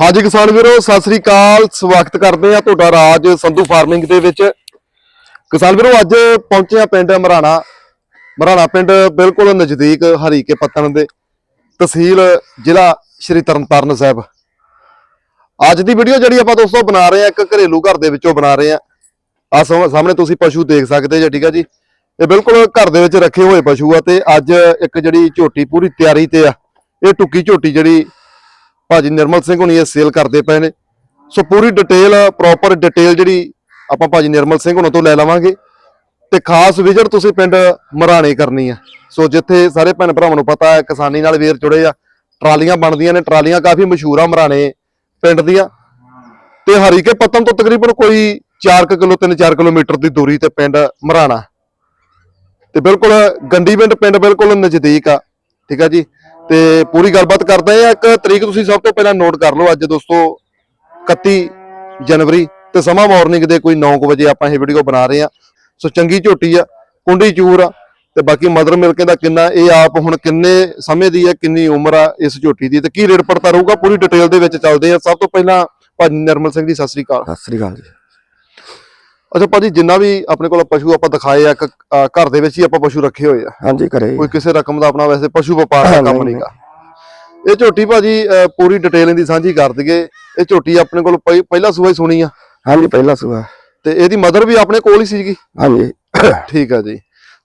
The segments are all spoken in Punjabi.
ਹਾਂਜੀ ਕਿਸਾਨ ਵੀਰੋ, ਸਤਿ ਸ੍ਰੀ ਅਕਾਲ। ਸਵਾਗਤ ਕਰਦੇ ਆ ਤੁਹਾਡਾ ਰਾਜ ਸੰਧੂ ਫਾਰਮਿੰਗ ਦੇ ਵਿੱਚ। ਕਿਸਾਨ ਵੀਰੋ, ਅੱਜ ਪਹੁੰਚੇ ਆ ਪਿੰਡ ਮਰਾਣਾ। ਮਰਾਣਾ ਪਿੰਡ ਬਿਲਕੁਲ ਨਜ਼ਦੀਕ ਹਰੀਕੇ ਪੱਤਣ ਦੇ ਤਹਿਸੀਲ ਜ਼ਿਲ੍ਹਾ ਸ਼੍ਰੀ ਤਰਨਤਾਰਨ ਸਾਹਿਬ। ਅੱਜ ਦੀ ਵੀਡੀਓ ਜਿਹੜੀ ਆਪਾਂ ਦੋਸਤੋ ਬਣਾ ਰਹੇ ਆ ਇੱਕ ਘਰੇਲੂ ਘਰ ਦੇ ਵਿੱਚੋਂ ਬਣਾ ਰਹੇ ਆ ਆ ਸਾਹਮਣੇ ਤੁਸੀਂ ਪਸ਼ੂ ਦੇਖ ਸਕਦੇ ਜੇ, ਠੀਕ ਆ ਜੀ? ਇਹ ਬਿਲਕੁਲ ਘਰ ਦੇ ਵਿੱਚ ਰੱਖੇ ਹੋਏ ਪਸ਼ੂ ਆ ਤੇ ਅੱਜ ਇੱਕ ਜਿਹੜੀ ਝੋਟੀ ਪੂਰੀ ਤਿਆਰੀ ਤੇ ਆ। ਇਹ ਟੁੱਕੀ ਝੋਟੀ ਜਿਹੜੀ ਭਾਜੀ ਨਿਰਮਲ ਸਿੰਘ ਹੁਣੀ ਇਹ ਸੇਲ ਕਰਦੇ ਪਏ ਨੇ। ਸੋ ਪੂਰੀ ਡਿਟੇਲ ਪ੍ਰੋਪਰ ਡਿਟੇਲ ਜਿਹੜੀ ਆਪਾਂ ਭਾਜੀ ਨਿਰਮਲ ਸਿੰਘ ਹੁਣਾਂ ਤੋਂ ਲੈ ਲਵਾਂਗੇ। ਤੇ ਖਾਸ ਵਿਜ਼ਿਟ ਤੁਸੀਂ ਪਿੰਡ ਮਰਾਣੇ ਕਰਨੀ ਆ। ਸੋ ਜਿੱਥੇ ਸਾਰੇ ਭੈਣ ਭਰਾਵਾਂ ਨੂੰ ਪਤਾ ਹੈ, ਕਿਸਾਨੀ ਨਾਲ ਵੀਰ ਜੁੜੇ ਆ। ਟਰਾਲੀਆਂ ਬਣਦੀਆਂ ਨੇ, ਟਰਾਲੀਆਂ ਕਾਫੀ ਮਸ਼ਹੂਰ ਆ ਮਰਾਣੇ ਪਿੰਡ ਦੀਆਂ। ਤੇ ਹਰੀਕੇ ਪੱਤਨ ਤੋਂ ਤਕਰੀਬਨ ਕੋਈ 4 ਕਿਲੋ 3-4 ਕਿਲੋਮੀਟਰ ਦੀ ਦੂਰੀ ਤੇ ਪਿੰਡ ਮਰਾਣਾ। ਤੇ ਬਿਲਕੁਲ ਗੰਡੀ ਪਿੰਡ ਪਿੰਡ ਬਿਲਕੁਲ ਨਜ਼ਦੀਕ ਆ। ਠੀਕ ਆ ਜੀ? ਤੇ ਪੂਰੀ ਗੱਲਬਾਤ ਕਰਦੇ ਆ ਇੱਕ ਤਰੀਕ ਤੁਸੀਂ ਸਭ ਤੋਂ ਪਹਿਲਾਂ ਨੋਟ ਕਰ ਲਓ ਅੱਜ ਦੋਸਤੋ 31 ਜਨਵਰੀ ਤੇ ਸਮਾਂ ਮਾਰਨਿੰਗ ਦੇ ਕੋਈ 9 ਵਜੇ ਆਪਾਂ ਇਹ ਵੀਡੀਓ ਬਣਾ ਰਹੇ ਆ ਸੋ ਚੰਗੀ ਝੋਟੀ ਆ, ਕੁੰਡੀ ਚੂਰ ਆ, ਤੇ ਬਾਕੀ ਮਦਰ ਮਿਲਕੇ ਦਾ ਕਿੰਨਾ, ਇਹ ਆਪ ਹੁਣ ਕਿੰਨੇ ਸਮੇਂ ਦੀ ਹੈ ਕਿੰਨੀ ਉਮਰ ਆ ਇਸ ਝੋਟੀ ਦੀ, ਤੇ ਕੀ ਰੇਟ ਪੜਤਾ ਰਹੂਗਾ? ਪੂਰੀ ਡਿਟੇਲ ਦੇ ਵਿੱਚ ਚੱਲਦੇ ਆ ਸਭ ਤੋਂ ਪਹਿਲਾਂ ਭਾਜੀ ਨਿਰਮਲ ਸਿੰਘ ਜੀ, ਸਤਿ ਸ੍ਰੀ ਅਕਾਲ। ਸਤਿ ਸ੍ਰੀ ਅਕਾਲ ਜੀ। ਅੱਛਾ ਭਾਜੀ ਜਿੰਨਾ ਵੀ ਆਪਣੇ ਕੋਲ ਪਸ਼ੂ ਆਪਾਂ ਦਿਖਾਏ ਆ ਅ, ਘਰ ਦੇ ਵਿੱਚ ਹੀ ਆਪਾਂ ਪਸ਼ੂ ਰੱਖੇ ਹੋਏ ਆ। ਹਾਂਜੀ ਘਰੇ। ਕੋਈ ਕਿਸੇ ਰਕਮ ਦਾ ਆਪਣਾ ਵੈਸੇ ਪਸ਼ੂ ਵਪਾਰ ਦਾ ਕੰਮ ਨਹੀਂ, ਨਹੀਂਗਾ ਇਹ ਝੋਟੀ ਭਾਜੀ ਅ, ਪੂਰੀ ਡਿਟੇਲ ਇਹਦੀ ਸਾਂਝੀ ਕਰ ਦਈਏ। ਇਹ ਝੋਟੀ ਆਪਣੇ ਕੋਲ ਪਹਿ- ਪਹਿਲਾ ਸੂਆ ਹੀ ਸੁਣੀ ਆ। ਹਾਂਜੀ ਪਹਿਲਾ ਸੁਆ। ਤੇ ਇਹਦੀ ਮਦਰ ਵੀ ਆਪਣੇ ਕੋਲ ਹੀ ਸੀਗੀ। ਹਾਂਜੀ। ਠੀਕ ਆ ਜੀ।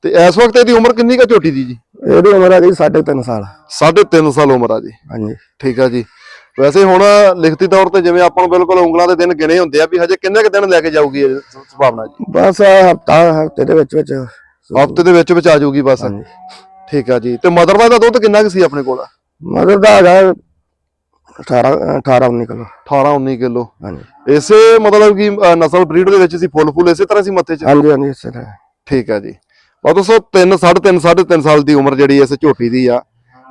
ਤੇ ਇਸ ਵਕਤ ਇਹਦੀ ਉਮਰ ਕਿੰਨੀ ਕਾ ਝੋਟੀ ਦੀ ਜੀ? ਇਹਦੀ ਉਮਰ ਆ ਗਈ 3.5 ਸਾਲ। 3.5 ਸਾਲ ਉਮਰ ਆ ਜੀ। ਹਾਂਜੀ। ਠੀਕ ਆ ਜੀ। ਵੈਸੇ ਹੁਣ ਲਿਖਤੀ ਤੌਰ ਤੇ ਜਿਵੇਂ ਆਪਾਂ ਨੂੰ ਬਿਲਕੁਲ ਉਂਗਲਾਂ ਦੇ ਦਿਨ ਗਿਣੇ ਹੁੰਦੇ ਆ ਵੀ ਹਜੇ ਕਿੰਨੇ ਕ ਦਿਨ ਲੈ ਕੇ ਜਾਊਗੀ ਇਹ ਸੁਭਾਵਨਾ ਜੀ? ਬਸ ਹਫਤਾ ਹਫ਼ਤੇ ਦੇ ਵਿੱਚ ਵਿੱਚ। ਹਫ਼ਤੇ ਦੇ ਵਿੱਚ ਵਿੱਚ ਆ ਜਾਊਗੀ ਬਸ। ਠੀਕ ਆ ਜੀ। ਤੇ ਮਦਰ ਦਾ ਦੁੱਧ ਕਿੰਨਾ ਕੁ ਸੀ ਆਪਣੇ ਕੋਲ? ਮਗਰ ਦਾ ਹੈਗਾ 18 18 19 ਕਿਲੋ। 18 19 ਕਿਲੋ। ਹਾਂਜੀ। ਇਸੇ ਮਤਲਬ ਕਿ ਨਸਲ ਬਰੀਡ ਦੇ ਵਿੱਚ ਸੀ ਫੁੱਲ ਫੁੱਲ ਇਸੇ ਤਰ੍ਹਾਂ ਸੀ ਮੱਥੇ 'ਚ? ਹਾਂਜੀ ਹਾਂਜੀ ਇਸੇ ਤਰ੍ਹਾਂ। ਠੀਕ ਹੈ ਜੀ। ਉਹ ਦੋਸਤੋ 3 3.5 3.5 ਸਾਲ ਦੀ ਉਮਰ ਜਿਹੜੀ ਇਸ ਝੋਟੀ ਦੀ ਆ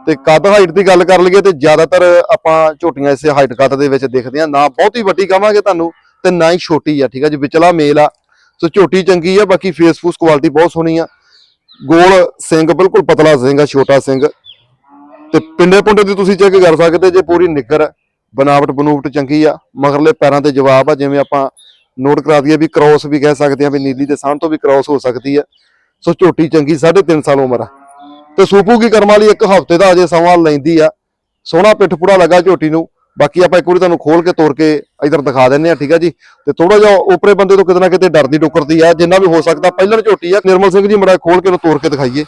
ਤੇ ਕੱਦ ਹਾਈਟ ਦੀ ਗੱਲ ਕਰ ਲਈਏ ਤੇ ਜ਼ਿਆਦਾਤਰ ਆਪਾਂ ਝੋਟੀਆਂ ਇਸੇ ਹਾਈਟ ਕੱਦ ਦੇ ਵਿੱਚ ਦੇਖਦੇ ਆ ਨਾ ਬਹੁਤੀ ਵੱਡੀ ਕਵਾਂਗੇ ਤੁਹਾਨੂੰ ਤੇ ਨਾ ਹੀ ਛੋਟੀ ਆ ਠੀਕ ਆ ਜੀ? ਵਿਚਲਾ ਮੇਲ ਆ। ਸੋ ਝੋਟੀ ਚੰਗੀ ਆ ਬਾਕੀ ਫੇਸ ਫੂਸ ਕੁਆਲਿਟੀ ਬਹੁਤ ਸੋਹਣੀ ਆ। ਗੋਲ ਸਿੰਘ ਬਿਲਕੁਲ ਪਤਲਾ ਸਿੰਘ ਆ ਛੋਟਾ ਸਿੰਘ। ਤੇ ਪਿੰਡੇ ਪੁੰਡੇ ਦੀ ਤੁਸੀਂ ਚੈੱਕ ਕਰ ਸਕਦੇ ਜੇ ਪੂਰੀ ਨਿੱਗਰ ਆ, ਬਨਾਵਟ ਬਨੂਵਟ ਚੰਗੀ ਆ। ਮਗਰਲੇ ਪੈਰਾਂ ਤੇ ਜਵਾਬ ਆ ਜਿਵੇਂ ਆਪਾਂ ਨੋਟ ਕਰਾ ਦਈਏ ਵੀ ਕ੍ਰਾਸ ਵੀ ਕਹਿ ਸਕਦੇ ਆ ਵੀ ਨੀਲੀ ਦੇ ਸਾਹ ਤੋਂ ਵੀ ਕ੍ਰਾਸ ਹੋ ਸਕਦੀ ਆ। ਸੋ ਝੋਟੀ ਚੰਗੀ 3.5 ਸਾਲ ਉਮਰ ਆ। ਤੇ ਸੂਪੂ ਕੀ ਕਰਮ ਵਾਲੀ ਇੱਕ ਹਫ਼ਤੇ ਦਾ ਅਜੇ ਸਮਾਂ ਲੈਂਦੀ ਆ। ਸੋਹਣਾ ਪਿੱਠ ਪੂੜਾ ਲੱਗਾ ਝੋਟੀ ਨੂੰ। ਬਾਕੀ ਆਪਾਂ ਇੱਕ ਵਾਰੀ ਤੁਹਾਨੂੰ ਖੋਲ ਕੇ, ਤੋੜ ਕੇ ਇਧਰ ਦਿਖਾ ਦਿੰਨੇ ਆ ਠੀਕ ਆ ਜੀ? ਤੇ ਥੋੜਾ ਜਿਹਾ ਉਪਰੇ ਬੰਦੇ ਤੋਂ ਕਿਤੇ ਨਾ ਕਿਤੇ ਡਰਦੀ, ਡੁਕਰਦੀ ਆ, ਜਿੰਨਾ ਵੀ ਹੋ ਸਕਦਾ। ਪਹਿਲਾਂ ਝੋਟੀ ਆ, ਨਿਰਮਲ ਸਿੰਘ ਜੀ ਮੜਾ ਖੋਲ ਕੇ ਉਹਨੂੰ ਤੋੜ ਕੇ ਦਿਖਾਈਏ।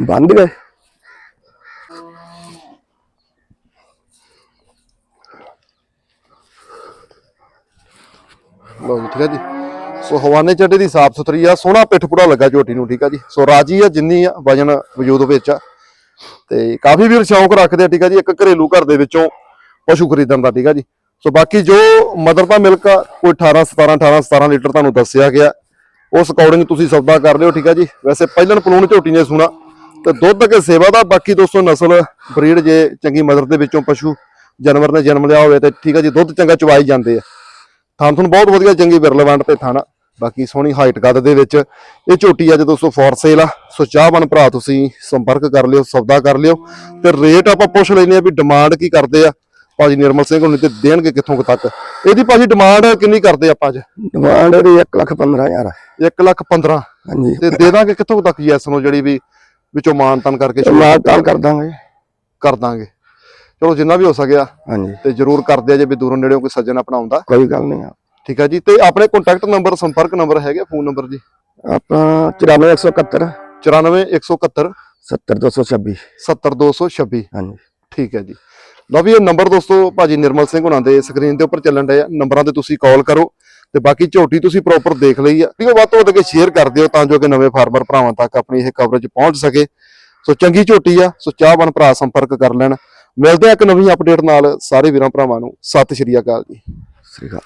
ਬੰਦ ਗਏ। ਲਓ ਜੀ, ਠੀਕ ਹੈ ਜੀ। ਸੋ ਹਵਾਨੇ ਚੱਡੇ ਦੀ ਸਾਫ਼ ਸੁਥਰੀ ਆ, ਸੋਹਣਾ ਪਿੱਠ ਪੂੜਾ ਲੱਗਾ ਝੋਟੀ ਨੂੰ, ਠੀਕ ਆ ਜੀ। ਸੋ ਰਾਜੀ ਆ, ਜਿੰਨੀ ਆ, ਵਜਨ ਵਜੂਦ ਵਿੱਚ ਆ। ਤੇ ਕਾਫੀ ਵੀਰ ਸ਼ੌਂਕ ਰੱਖਦੇ ਆ, ਠੀਕ ਆ ਜੀ, ਇੱਕ ਘਰੇਲੂ ਘਰ ਦੇ ਵਿੱਚੋਂ ਪਸ਼ੂ ਖਰੀਦਣ ਦਾ, ਠੀਕ ਆ ਜੀ। ਸੋ ਬਾਕੀ ਜੋ ਮਦਰ ਦਾ ਮਿਲਕ ਆ, ਕੋਈ 18 17 18 17 ਲੀਟਰ ਤੁਹਾਨੂੰ ਦੱਸਿਆ ਗਿਆ। ਉਸ ਅਕੋਰਡਿੰਗ ਤੁਸੀਂ ਸੌਦਾ ਕਰ ਲਿਓ, ਠੀਕ ਆ ਜੀ। ਵੈਸੇ ਪਹਿਲਣ ਪਲੂਣ ਝੋਟੀ ਨੇ ਸੁਣਾ। ਤੇ ਦੁੱਧ ਕੇ ਸੇਵਾ ਦਾ ਬਾਕੀ ਦੋਸਤੋ ਨਸਲ ਬਰੀਡ ਜੇ ਚੰਗੀ ਮਦਰ ਦੇ ਵਿੱਚੋਂ ਪਸ਼ੂ ਜਾਨਵਰ ਨੇ ਜਨਮ ਲਿਆ ਹੋਵੇ ਤੇ ਠੀਕ ਆ ਜੀ ਦੁੱਧ ਚੰਗਾ ਚਵਾਈ ਜਾਂਦੇ ਆ। ਥਾਂ ਤੁਹਾਨੂੰ ਬਹੁਤ ਵਧੀਆ ਚੰਗੀ ਬਿਰਲਵੰਡ ਤੇ ਥਾਣਾ ਬਾਕੀ ਸੋਹਣੀ ਹਾਈਟ ਕੱਦ ਦੇ ਵਿੱਚ ਇਹ ਝੋਟੀ ਅੱਜ ਦੋਸਤੋ ਫੋਰ ਸੇਲ ਆ। ਸੋ ਚਾਹਵਾਨ ਭਰਾ ਤੁਸੀਂ ਸੰਪਰਕ ਕਰ ਲਿਓ ਸੌਦਾ ਕਰ ਲਿਓ ਤੇ ਰੇਟ ਆਪਾਂ ਪੁੱਛ ਲੈਨੇ ਆ ਵੀ ਡਿਮਾਂਡ ਕੀ ਕਰਦੇ ਆ। ਭਾਜੀ ਨਿਰਮਲ ਸਿੰਘ ਹੁਣੀ ਤੇ ਦੇਣਗੇ ਕਿੱਥੋਂ ਤੱਕ? ਇਹਦੀ ਭਾਜੀ ਡਿਮਾਂਡ ਕਿੰਨੀ ਕਰਦੇ ਆਪਾਂ ਅੱਜ? ਡਿਮਾਂਡ ਇਹਦੀ 1 ਲੱਖ 15000 1 ਲੱਖ 15 ਹਾਂਜੀ। ਤੇ ਦੇ ਦਾਂਗੇ ਕਿੱਥੋਂ ਤੱਕ ਯੈਸ ਨੂੰ ਜਿਹੜੀ ਵੀ ਵਿੱਚੋਂ ਮਾਨ ਤਾਨ ਕਰਕੇ ਤਾਲ ਕਰ ਦਾਂਗੇ। ਕਰ ਦਾਂਗੇ। ਚਲੋ ਜਿੰਨਾ ਵੀ ਹੋ ਸਕਿਆ ਹਾਂਜੀ। ਤੇ ਜਰੂਰ ਕਰਦੇ ਆ ਜੇ ਵੀ ਦੂਰੋਂ ਨੇੜਿਓਂ ਕੋਈ ਸੱਜਣ ਆਪਣਾ ਆਉਂਦਾ। ਕੋਈ ਗੱਲ ਨਹੀਂ ਠੀਕ ਆ ਜੀ ਤੇ ਆਪਣੇ ਕੰਟੈਕਟ ਨੰਬਰ ਸੰਪਰਕ ਨੰਬਰ ਹੈਗੇ ਫੋਨ ਨੰਬਰ ਜੀ? ਆਪਣਾ 94171 94 171 70226 70226 ਹਾਂਜੀ। ਠੀਕ ਹੈ ਜੀ। ਲਓ ਵੀ ਇਹ ਨੰਬਰ ਦੋਸਤੋ ਭਾਜੀ ਨਿਰਮਲ ਸਿੰਘ ਹੁਣਾਂ ਦੇ ਸਕਰੀਨ ਦੇ ਉੱਪਰ ਚੱਲਣ ਡਏ ਆ। ਨੰਬਰਾਂ ਤੇ ਤੁਸੀਂ ਕਾਲ ਕਰੋ। ਤੇ ਬਾਕੀ ਝੋਟੀ ਤੁਸੀਂ ਪ੍ਰੋਪਰ ਦੇਖ ਲਈ ਆ। ਵੀਡੀਓ ਵੱਧ ਤੋਂ ਵੱਧ ਕੇ ਸ਼ੇਅਰ ਕਰ ਦਿਓ ਤਾਂ ਜੋ ਕਿ ਨਵੇਂ ਫਾਰਮਰ ਭਰਾਵਾਂ ਤੱਕ ਆਪਣੀ ਇਹ ਕਵਰੇਜ ਪਹੁੰਚ ਸਕੇ। ਸੋ ਚੰਗੀ ਝੋਟੀ ਆ, ਸੋ ਚਾਹਵਾਨ ਭਰਾ ਸੰਪਰਕ ਕਰ ਲੈਣ। ਮਿਲਦੇ ਆ ਇੱਕ ਨਵੀਂ ਅਪਡੇਟ ਨਾਲ। ਸਾਰੇ ਵੀਰਾਂ ਭਰਾਵਾਂ ਨੂੰ ਸਤਿ ਸ਼੍ਰੀ ਅਕਾਲ ਜੀ। ਸ੍ਰੀ ਅਕਾਲ।